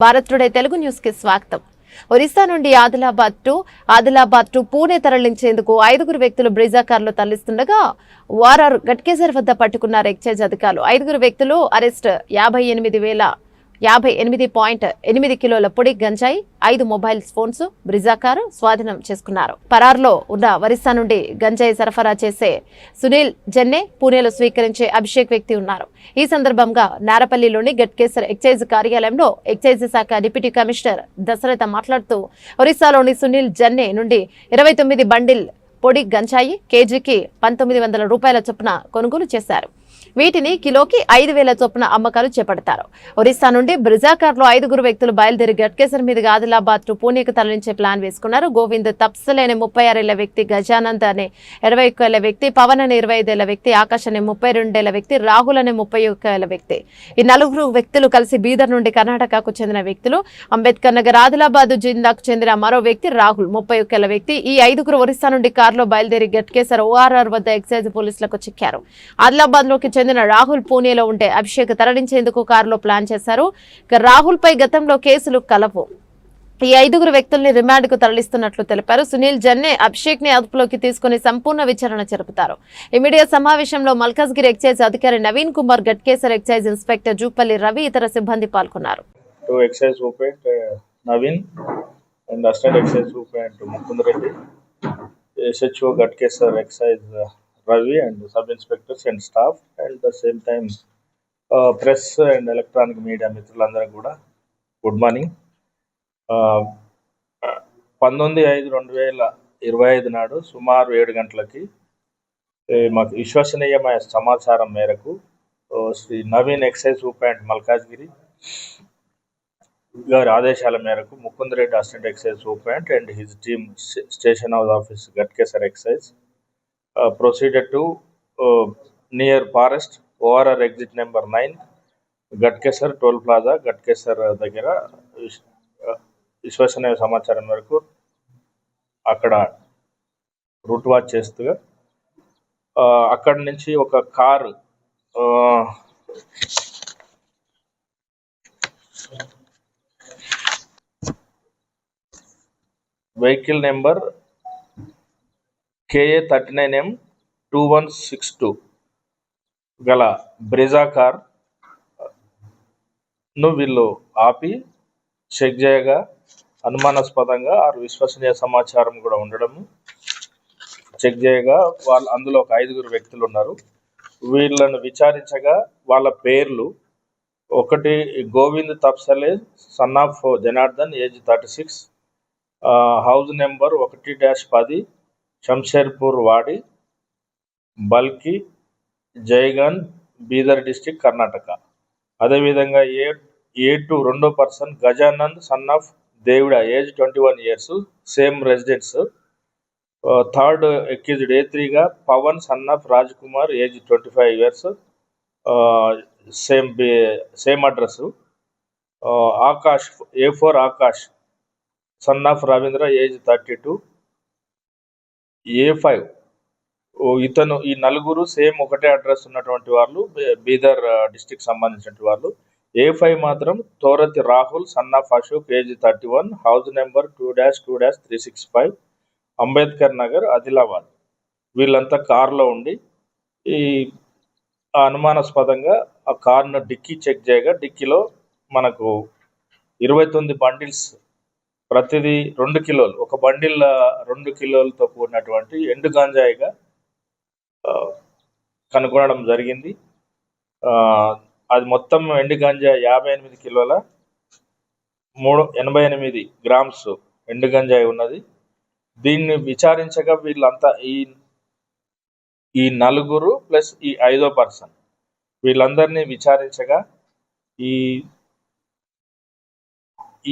Bharat today Telugu న్యూస్కి స్వాగతం. ఒరిస్సా నుండి ఆదిలాబాద్ టు ఆదిలాబాద్ టు పూణే తరలించేందుకు ఐదుగురు వ్యక్తులు బ్రిజా కారులో తరలిస్తుండగా వారారు గట్కేసర్ వద్ద పట్టుకున్నారు ఎక్సైజ్ అధికారులు ఐదుగురు వ్యక్తులు అరెస్ట్ యాభై ఎనిమిది వేల యాభై ఎనిమిది పాయింట్ ఎనిమిది కిలోల పొడి గంజాయి ఐదు మొబైల్ ఫోన్స్ బ్రిజా కారు స్వాధీనం చేసుకున్నారు. పరార్లో ఉన్న ఒరిస్సా నుండి గంజాయి సరఫరా చేసే సునీల్ జన్నే పూణేలో స్వీకరించే అభిషేక్ వ్యక్తి ఉన్నారు. ఈ సందర్భంగా నారపల్లిలోని గట్కేసర్ ఎక్సైజ్ కార్యాలయంలో ఎక్సైజ్ శాఖ డిప్యూటీ కమిషనర్ దశరథ మాట్లాడుతూ ఒరిస్సాలోని సునీల్ జన్నే నుండి ఇరవై తొమ్మిది బండిల్ పొడి గంజాయి కేజీకి పంతొమ్మిది వందల రూపాయల చొప్పున కొనుగోలు చేశారు. వీటిని కిలోకి ఐదు వేల చొప్పున అమ్మకాలు చేపడతారు. ఒరిస్సా నుండి బ్రిజాకార్లో ఐదుగురు వ్యక్తులు బయలుదేరి గట్కేసర్ మీదుగా ఆదిలాబాద్ టు పూణేకు తరలించే ప్లాన్ వేసుకున్నారు. గోవింద్ తప్సల్ అనే ముప్పై ఆరేళ్ళ వ్యక్తి గజానంద్ అనే ఇరవై ఒక్కేళ్ళ వ్యక్తి పవన్ అనే ఇరవై ఐదేళ్ళ వ్యక్తి ఆకాష్ అనే ముప్పై రెండేళ్ళ వ్యక్తి రాహుల్ అనే ముప్పై ఒక్కేళ్ళ వ్యక్తి. ఈ నలుగురు వ్యక్తులు కలిసి బీదర్ నుండి కర్ణాటకకు చెందిన వ్యక్తులు. అంబేద్కర్ నగర్ ఆదిలాబాద్ జిల్లాకు చెందిన మరో వ్యక్తి రాహుల్ ముప్పై ఒక్కేళ్ళ వ్యక్తి. ఈ ఐదుగురు ఒరిస్సా నుండి కారులో బయలుదేరి గట్కేసర్ ఓఆర్ఆర్ వద్ద ఎక్సైజ్ పోలీసులకు చిక్కారు. ఆదిలాబాద్లోకి చెందిన రాహుల్ పూణేలో ఉంటే అభిషేక్ తరలించేందుకు కారులో ప్లాన్ చేశారు. ఇక రాహుల్ పై గతంలో కేసులు కలవు. ఈ ఐదుగురు వ్యక్తుల్ని రిమాండ్కు తరలిస్తున్నట్లు తెలిపారు. సునీల్ జన్నే అభిషేక్ని అదుపులోకి తీసుకుని సంపూర్ణ విచారణ జరుపుతారు. ఈ మీడియా సమావేశంలో మల్కాజ్గిరి ఎక్సైజ్ అధికారి నవీన్ కుమార్ గట్కేసర్ ఎక్సైజ్ ఇన్స్పెక్టర్ జూపల్లి రవి ఇతర సిబ్బంది పాల్గొన్నారు. to Ravi and sub inspectors and staff and the same time uh, press and electronic media మిత్రులందరూ కూడా గుడ్ మార్నింగ్. పంతొమ్మిది ఐదు రెండు వేల ఇరవై ఐదు నాడు సుమారు ఏడు గంటలకి మాకు విశ్వసనీయమైన సమాచారం మేరకు శ్రీ నవీన్ ఎక్సైజ్ సూపరింటెండెంట్ మల్కాజ్గిరి గారి ఆదేశాల మేరకు Mukundareddy assistant excise superintendent and his team station house office Ghatkesar excise proceeded to near forest ORR exit number nine Ghatkesar toll plaza Ghatkesar దగ్గర uh, విశ్వసనీయ సమాచారం వరకు అక్కడ రూట్ వాచ్ చేస్తూ ఆ, uh, అక్కడి నుంచి ఒక కారు ఆ, vehicle number KA thirty nine M two one six two గల బ్రెజా కార్ను వీళ్ళు ఆపి చెక్ చేయగా అనుమానాస్పదంగా ఆరు విశ్వసనీయ సమాచారం కూడా ఉండడము. చెక్ చేయగా వాళ్ళు అందులో ఒక ఐదుగురు వ్యక్తులు ఉన్నారు. వీళ్ళను విచారించగా వాళ్ళ పేర్లు ఒకటి Govind Tapsale son of Janardhan age thirty six house number ఒకటి డాష్ పది శంషేర్పూర్ వాడి బల్కి జైగన్ బీదర్ డిస్టిక్ కర్ణాటక. అదేవిధంగా ఏ ఏ టు రెండో person Gajanand son of Devuda age twenty one years same residence. Third accused A త్రీగా Pawan son of Raj Kumar age twenty five years. Same same address. Akash A four Akash son of Ravindra age thirty two. A five ఇతను ఈ నలుగురు same ఒకటే address ఉన్నటువంటి వాళ్ళు Bidar district సంబంధించిన వాళ్ళు. A five మాత్రం Torati Rahul son of Ashok age thirty one house number two dash two dash three six five Ambedkar Nagar Adilabad. వీళ్ళంతా కారులో ఉండి ఈ ఆ అనుమానాస్పదంగా ఆ కార్ను డిక్కీ చెక్ చేయగా డిక్కీలో మనకు ఇరవై తొమ్మిది బండిల్స్ ప్రతిదీ రెండు కిలోలు. ఒక బండిల్ రెండు కిలోలతో కూడినటువంటి ఎండు గాంజాయిగా కనుగొనడం జరిగింది. అది మొత్తం ఎండు గంజా యాభై ఎనిమిది కిలోల మూడు ఎనభై ఎనిమిది గ్రామ్స్ ఎండు గంజాయి ఉన్నది. దీన్ని విచారించగా వీళ్ళంతా ఈ ఈ నలుగురు ప్లస్ ఈ ఐదో పర్సన్ వీళ్ళందరినీ విచారించగా ఈ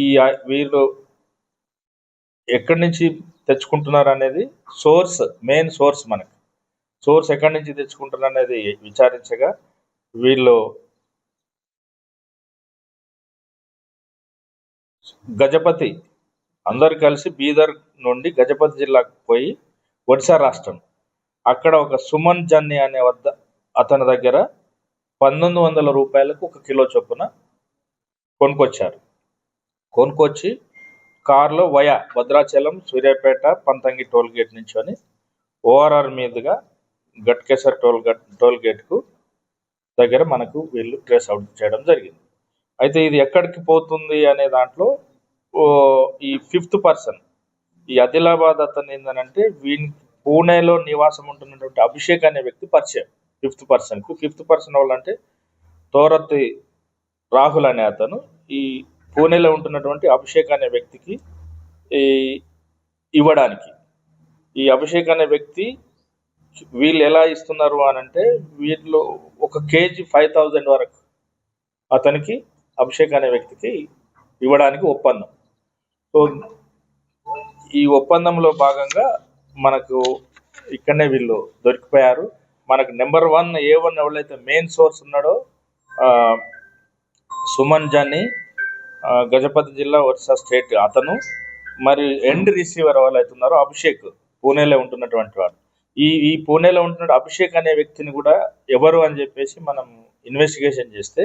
ఈ వీళ్ళు ఎక్కడి నుంచి తెచ్చుకుంటున్నారు అనేది సోర్స్ మెయిన్ సోర్స్ మనకి. సోర్స్ ఎక్కడి నుంచి తెచ్చుకుంటున్నారు అనేది విచారించగా వీళ్ళు గజపతి అందరు కలిసి బీదర్ నుండి గజపతి జిల్లాకు పోయి ఒడిశా రాష్ట్రం. అక్కడ ఒక సుమన్ జన్ని అనే వద్ద అతని దగ్గర పంతొమ్మిది వందల రూపాయలకు ఒక కిలో చొప్పున కొనుక్కొచ్చారు. కొనుక్కొచ్చి కారులో via Bhadrachalam Suryapet Panthangi toll gate నుంచి ఓఆర్ఆర్ మీదుగా గట్కేసర్ టోల్ గట్ టోల్ గేట్కు దగ్గర మనకు వీళ్ళు ట్రేస్ అవుట్ చేయడం జరిగింది. అయితే ఇది ఎక్కడికి పోతుంది అనే దాంట్లో ఓ, ఈ ఫిఫ్త్ పర్సన్ ఈ ఆదిలాబాద్ అతను ఏంటంటే వీని పూణేలో నివాసం ఉంటున్నటువంటి అభిషేక్ అనే వ్యక్తి పరిచయం ఫిఫ్త్ పర్సన్కు. ఫిఫ్త్ పర్సన్ వాళ్ళంటే తోరతి రాహుల్ అనే అతను. ఈ కోనేలో ఉంటున్నటువంటి అభిషేక్ అనే వ్యక్తికి ఈ ఇవ్వడానికి. ఈ అభిషేక్ అనే వ్యక్తి వీళ్ళు ఎలా ఇస్తున్నారు అని అంటే వీళ్ళు ఒక కేజీ ఫైవ్ థౌజండ్ వరకు అతనికి అభిషేక్ అనే వ్యక్తికి ఇవ్వడానికి ఒప్పందం. సో ఈ ఒప్పందంలో భాగంగా మనకు ఇక్కడనే వీళ్ళు దొరికిపోయారు. మనకు నెంబర్ వన్ ఏ వన్ ఎవరైతే మెయిన్ సోర్స్ ఉన్నాడో సుమన్ జాని గజపతి జిల్లా ఒరిస్సా స్టేట్ అతను మరి ఎండ్ రిసీవర్ ఎవరైతే ఉన్నారో అభిషేక్ పూణేలో ఉంటున్నటువంటి వాడు. ఈ ఈ పూణేలో ఉంటున్న అభిషేక్ అనే వ్యక్తిని కూడా ఎవరు అని చెప్పేసి మనం ఇన్వెస్టిగేషన్ చేస్తే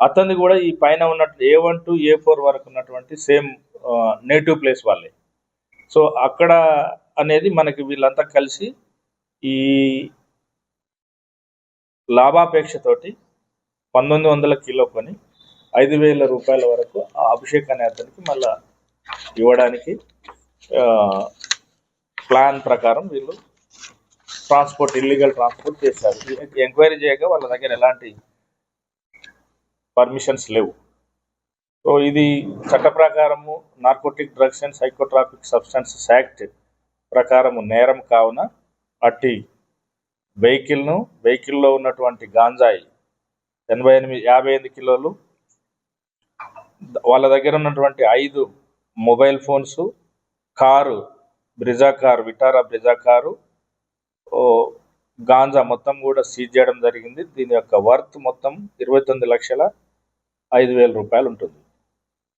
అతన్ని కూడా ఈ పైన ఉన్నట్టు A one to A four వరకు ఉన్నటువంటి సేమ్ నేటివ్ ప్లేస్ వాళ్ళే. సో అక్కడ అనేది మనకి వీళ్ళంతా కలిసి ఈ లాభాపేక్షతోటి పంతొమ్మిది వందల కిలో కొని ఐదు వేల రూపాయల వరకు ఆ అభిషేక్ అనే అతనికి మళ్ళా ఇవ్వడానికి ప్లాన్ ప్రకారం వీళ్ళు ట్రాన్స్పోర్ట్ ఇల్లీగల్ ట్రాన్స్పోర్ట్ చేశారు. ఎంక్వైరీ చేయగా వాళ్ళ దగ్గర ఎలాంటి పర్మిషన్స్ లేవు. సో ఇది చట్ట ప్రకారము narcotic drugs and psychotropic substances act ప్రకారము నేరం కావున అట్టి వెహికల్ను వెహికల్లో ఉన్నటువంటి గాంజాయి ఎనభై ఎనిమిది యాభై ఎనిమిది కిలోలు వాళ్ళ దగ్గర ఉన్నటువంటి ఐదు mobile phones car Brezza car Vitara Brezza car ఓ గాంజా మొత్తం కూడా సీజ్ చేయడం జరిగింది. దీని యొక్క వర్త్ మొత్తం ఇరవై తొమ్మిది లక్షల ఐదు వేల రూపాయలు ఉంటుంది.